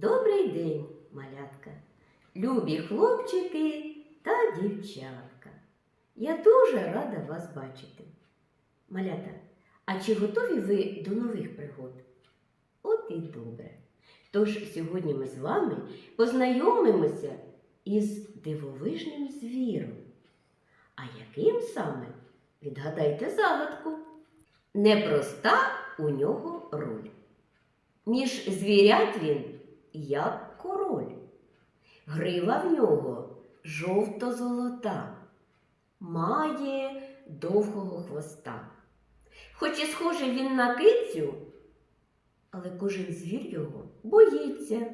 Добрий день, малятка, любі хлопчики та дівчатка. Я дуже рада вас бачити. Малята, а чи готові ви до нових пригод? От і добре. Тож сьогодні ми з вами познайомимося із дивовижним звіром. А яким саме? Відгадайте загадку. Непроста у нього роль. Між звірят він як король. Грива в нього жовто-золота, має довгого хвоста. Хоч і схожий він на кицю, але кожен звір його боїться.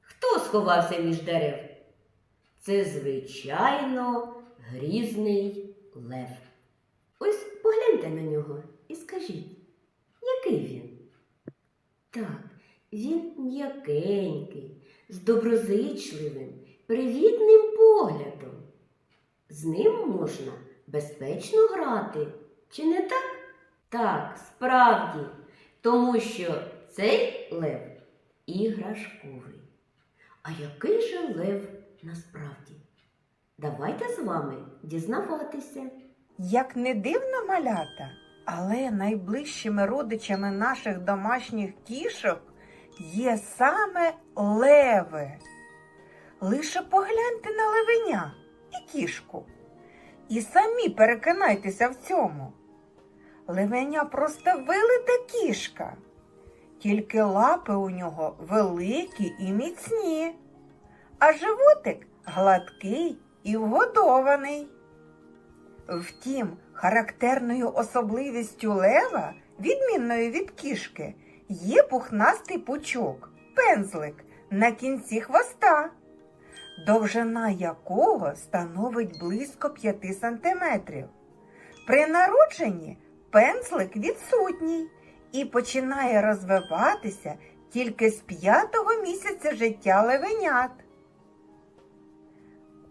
Хто сховався між дерев? Це, звичайно, грізний лев. Ось погляньте на нього і скажіть, який він? Так, він м'якенький, з доброзичливим, привітним поглядом. З ним можна безпечно грати, чи не так? Так, справді, тому що цей лев іграшковий. А який же лев насправді? Давайте з вами дізнаватися. Як не дивно малята, але найближчими родичами наших домашніх кішок є саме леви. Лише погляньте на левеня і кішку. І самі переконайтеся в цьому. Левеня просто вилита кішка, тільки лапи у нього великі і міцні, а животик гладкий і вгодований. Втім, характерною особливістю лева, відмінною від кішки, є пухнастий пучок, пензлик на кінці хвоста, довжина якого становить близько 5 сантиметрів. При народженні пензлик відсутній і починає розвиватися тільки з п'ятого місяця життя левенят.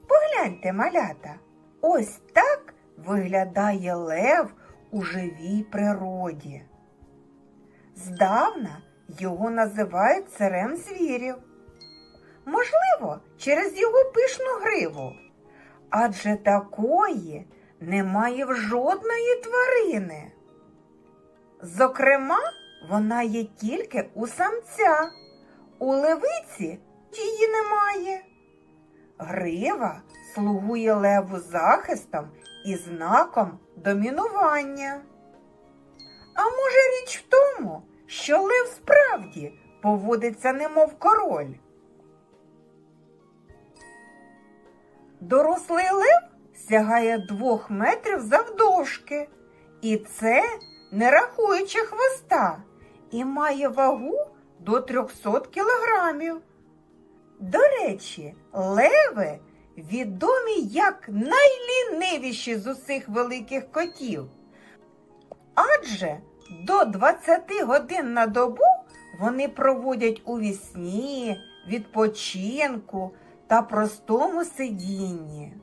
Погляньте, малята, ось так виглядає лев у живій природі. Здавна його називають царем звірів. Можливо, через його пишну гриву. Адже такої немає в жодної тварини. Зокрема, вона є тільки у самця, у левиці її немає. Грива слугує леву захистом і знаком домінування. А може річ в тому, що лев справді поводиться немов король? Дорослий лев сягає двох метрів завдовжки, і це не рахуючи хвоста, і має вагу до 300 кілограмів. До речі, леви відомі як найлінивіші з усіх великих котів. Адже до 20 годин на добу вони проводять у вісні, відпочинку та простому сидінні.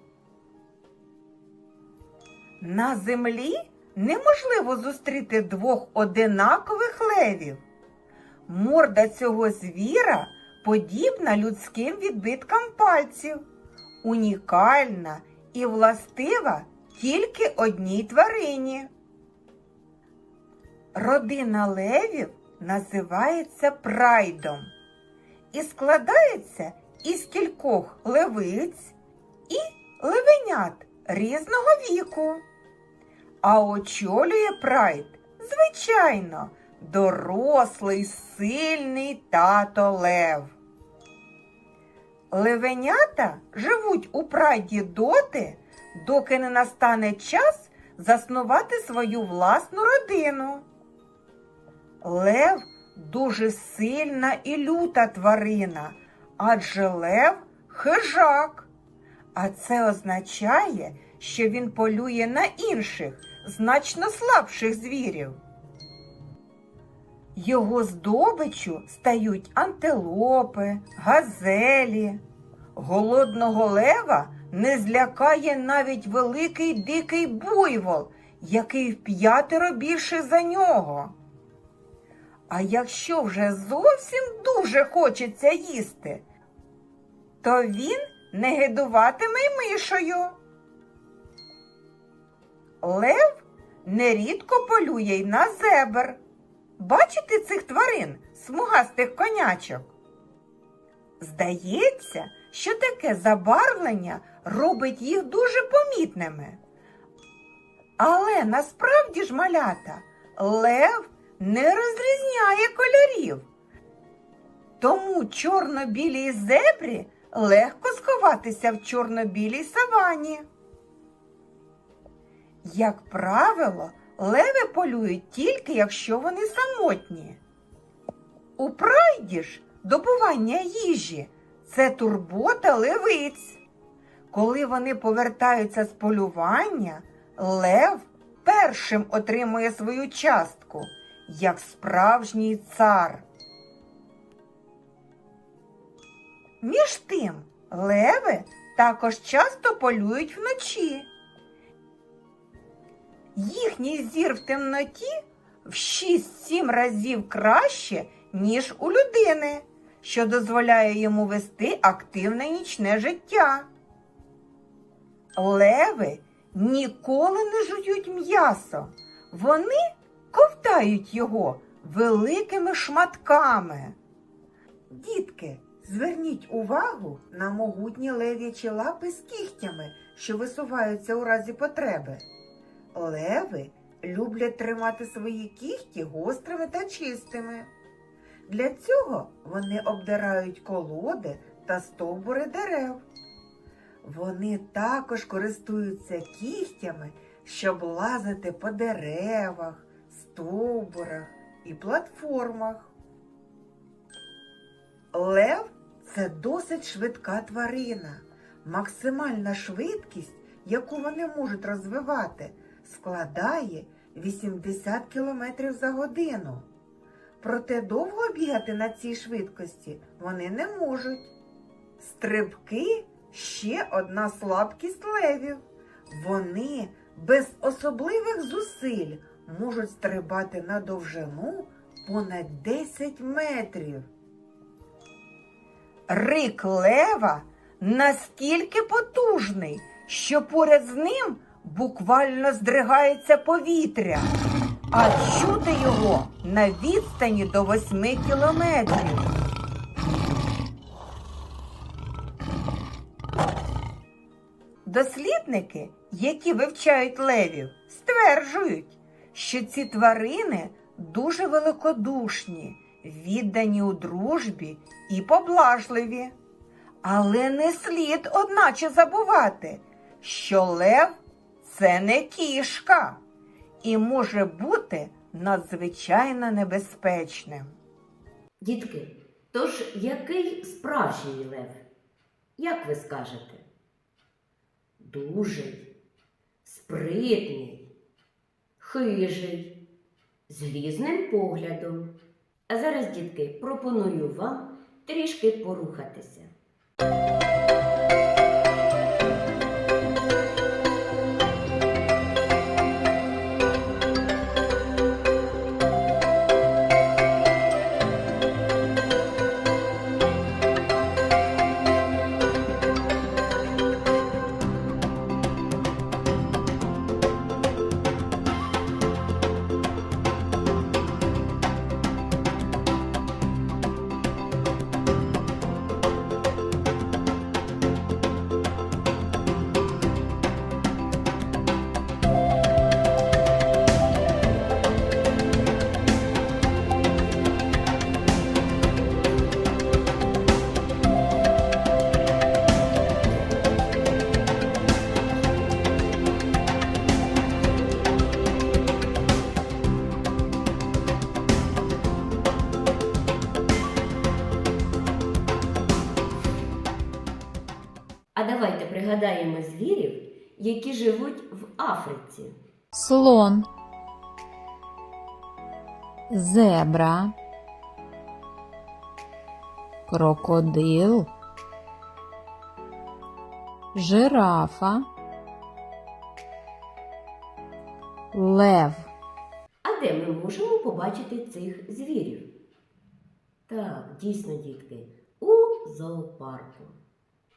На землі неможливо зустріти двох одинакових левів. Морда цього звіра подібна людським відбиткам пальців, унікальна і властива тільки одній тварині. Родина левів називається прайдом і складається із кількох левиць і левенят різного віку. А очолює прайд, звичайно, дорослий сильний тато лев. Левенята живуть у прайді доти, доки не настане час заснувати свою власну родину. Лев дуже сильна і люта тварина, адже лев хижак. А це означає, що він полює на інших, значно слабших звірів. Його здобичу стають антилопи, газелі. Голодного лева не злякає навіть великий дикий буйвол, який вп'ятеро більше за нього. А якщо вже зовсім дуже хочеться їсти, то він не гидуватиме й мишою. Лев нерідко полює й на зебр. Бачите цих тварин, смугастих конячок? Здається, що таке забарвлення робить їх дуже помітними. Але насправді ж малята лев не розрізняє кольорів. Тому чорно-білій зебрі легко сховатися в чорно-білій савані. Як правило, леви полюють тільки якщо вони самотні. У прайді ж добування їжі це турбота левиць. Коли вони повертаються з полювання, лев першим отримує свою частку, як справжній цар. Між тим, леви також часто полюють вночі. Їхній зір в темноті в 6-7 разів краще, ніж у людини, що дозволяє йому вести активне нічне життя. Леви ніколи не жують м'ясо. Вони ковтають його великими шматками. Дітки, зверніть увагу на могутні лев'ячі лапи з кігтями, що висуваються у разі потреби. Леви люблять тримати свої кігті гострими та чистими. Для цього вони обдирають колоди та стовбури дерев. Вони також користуються кігтями, щоб лазити по деревах, стовбурах і платформах. Лев це досить швидка тварина. Максимальна швидкість, яку вони можуть розвивати, складає 80 км за годину. Проте довго бігати на цій швидкості вони не можуть. Стрибки ще одна слабкість левів. Вони без особливих зусиль можуть стрибати на довжину понад 10 метрів. Рик лева настільки потужний, що поряд з ним буквально здригається повітря, а чути його на відстані до 8 кілометрів. Дослідники, які вивчають левів, стверджують, що ці тварини дуже великодушні, віддані у дружбі і поблажливі. Але не слід одначе забувати, що лев це не кішка і може бути надзвичайно небезпечним. Дітки, тож який справжній лев? Як ви скажете? Дужий, спритний, хижий, з грізним поглядом. А зараз, дітки, пропоную вам трішки порухатися. Які живуть в Африці. слон, зебра, крокодил, жирафа, лев. А де ми можемо побачити цих звірів? Так, дійсно, дітки, у зоопарку.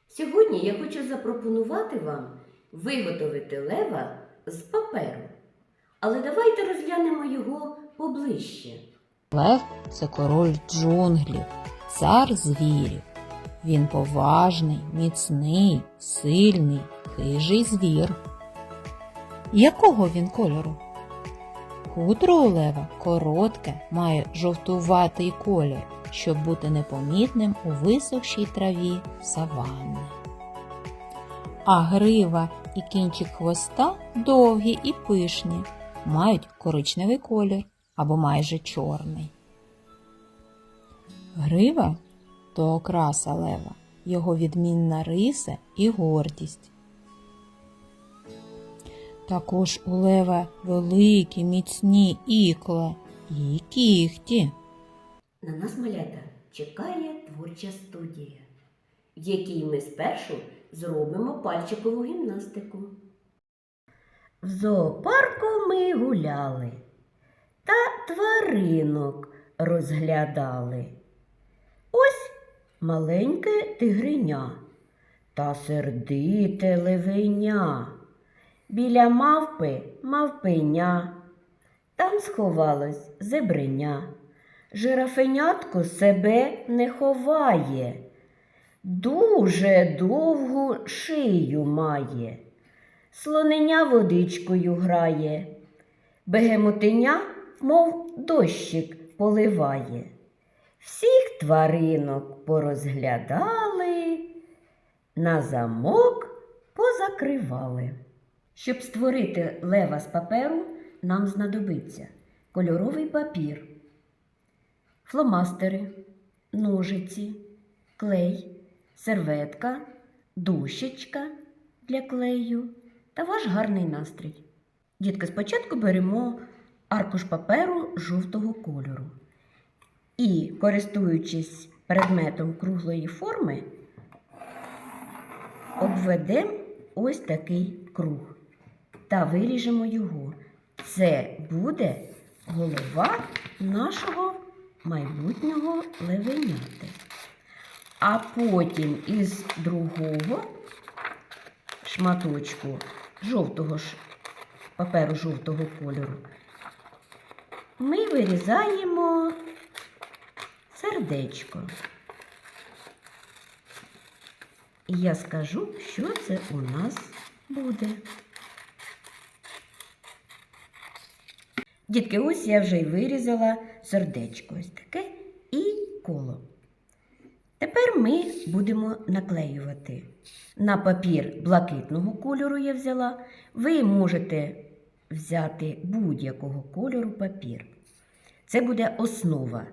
Сьогодні я хочу запропонувати вам виготовити лева з паперу. Але давайте розглянемо його поближче. Лев це король джунглів, цар звірів. Він поважний, міцний, сильний, хижий звір. Якого він кольору? Хутро у лева коротке, має жовтуватий колір, щоб бути непомітним у висохшій траві саванни. А грива і кінчик хвоста довгі і пишні, мають коричневий колір або майже чорний. Грива то окраса лева, його відмінна риса і гордість. Також у лева великі міцні ікла і кіхті. На нас малята чекає творча студія, в якій ми спершу зробимо пальчикову гімнастику. В зоопарку ми гуляли та тваринок розглядали. Ось маленьке тигриня та сердите левеня. Біля мавпи мавпеня. Там сховалось зебреня. Жирафенятко себе не ховає, дуже довгу шию має, слоненя водичкою грає, бегемотиня, мов дощик поливає. Всіх тваринок порозглядали, на замок позакривали. Щоб створити лева з паперу, нам знадобиться кольоровий папір фломастери, ножиці, клей, серветка, дощечка для клею та ваш гарний настрій. Дітки, спочатку беремо аркуш паперу жовтого кольору і, користуючись предметом круглої форми, обведемо ось такий круг та виріжемо його. Це буде голова нашого майбутнього левеняти. А потім із другого шматочку жовтого ж паперу жовтого кольору ми вирізаємо сердечко. І я скажу, що це у нас буде. Дітки, ось я вже й вирізала сердечко ось таке і коло. Тепер ми будемо наклеювати. На папір блакитного кольору я взяла. Ви можете взяти будь-якого кольору папір. Це буде основа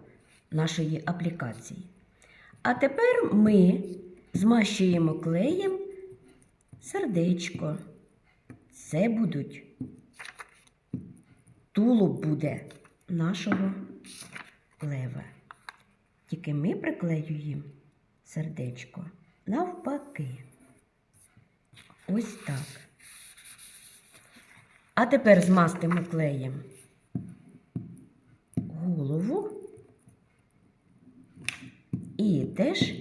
нашої аплікації. А тепер ми змащуємо клеєм сердечко. Це будуть тулуб буде нашого лева. Тільки ми приклеюємо сердечко навпаки. Ось так. А тепер змастимо клеєм голову і теж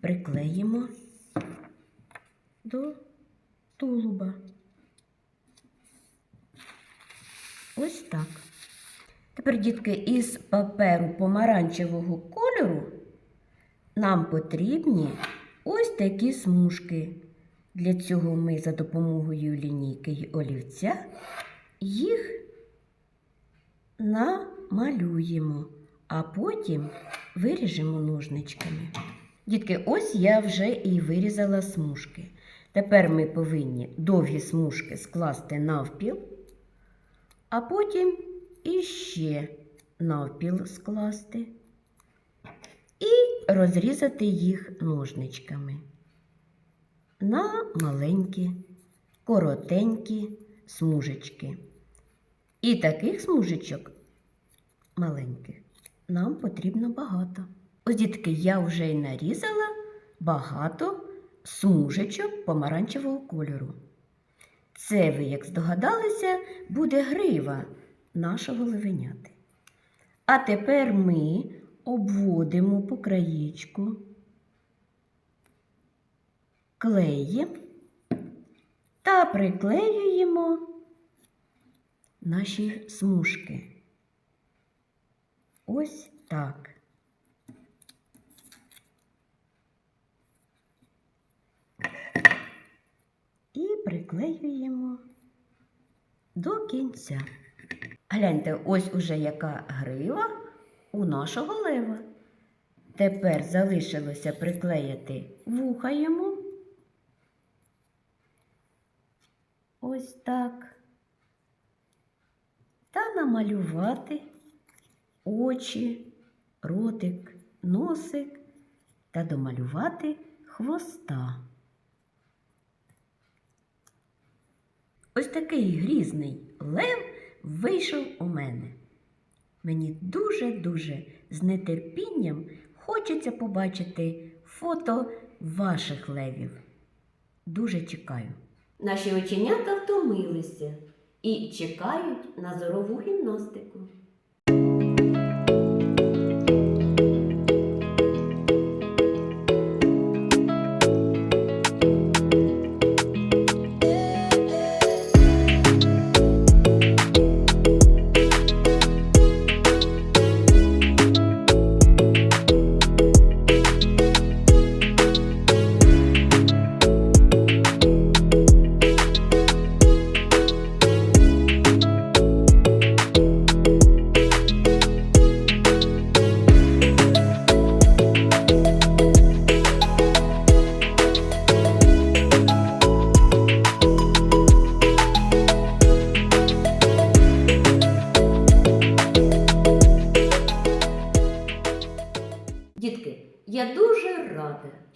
приклеїмо до тулуба. Ось так. Тепер, дітки, із паперу помаранчевого кольору нам потрібні ось такі смужки. Для цього ми за допомогою лінійки й олівця їх намалюємо, а потім виріжемо ножничками. Дітки, ось я вже і вирізала смужки. Тепер ми повинні довгі смужки скласти навпіл а потім іще навпіл скласти і розрізати їх ножничками на маленькі, коротенькі смужечки. І таких смужечок маленьких нам потрібно багато. Ось, дітки, я вже й нарізала багато смужечок помаранчевого кольору. Це ви, як здогадалися, буде грива нашого левеняти. А тепер ми обводимо по краєчку клеєм та приклеюємо наші смужки. Ось так. І приклеюємо до кінця. Гляньте, ось уже яка грива у нашого лева. Тепер залишилося приклеїти вуха йому. Ось так. Та намалювати очі, ротик, носик та домалювати хвоста. Ось такий грізний лев вийшов у мене. Мені дуже-дуже з нетерпінням хочеться побачити фото ваших левів. Дуже чекаю. Наші оченята втомилися і чекають на зорову гімнастику.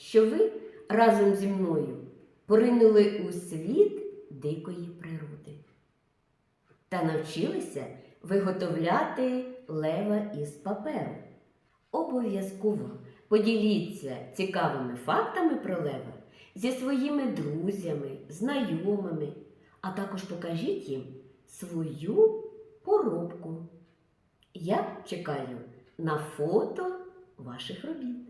Що ви разом зі мною поринули у світ дикої природи та навчилися виготовляти лева із паперу. Обов'язково поділіться цікавими фактами про лева зі своїми друзями, знайомими, а також покажіть їм свою поробку. Я чекаю на фото ваших робіт.